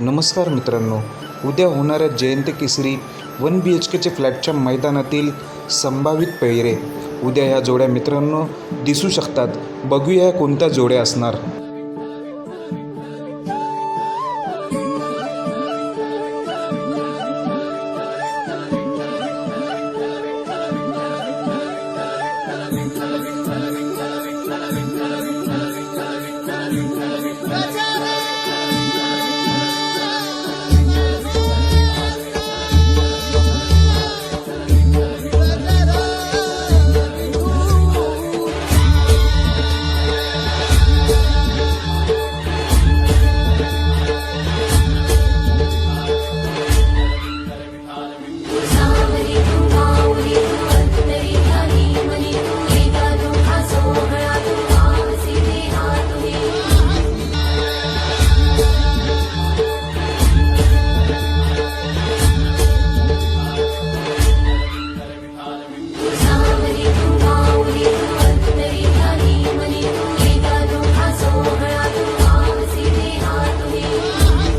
नमस्कार मित्रांनो. उद्या होणाऱ्या Jayant Kesari one B H केचे फ्लॅटच्या मैदानातील संभावित पैरे उद्या ह्या जोड्या मित्रांनो दिसू शकतात. बघूया कोणत्या जोड्या असणार.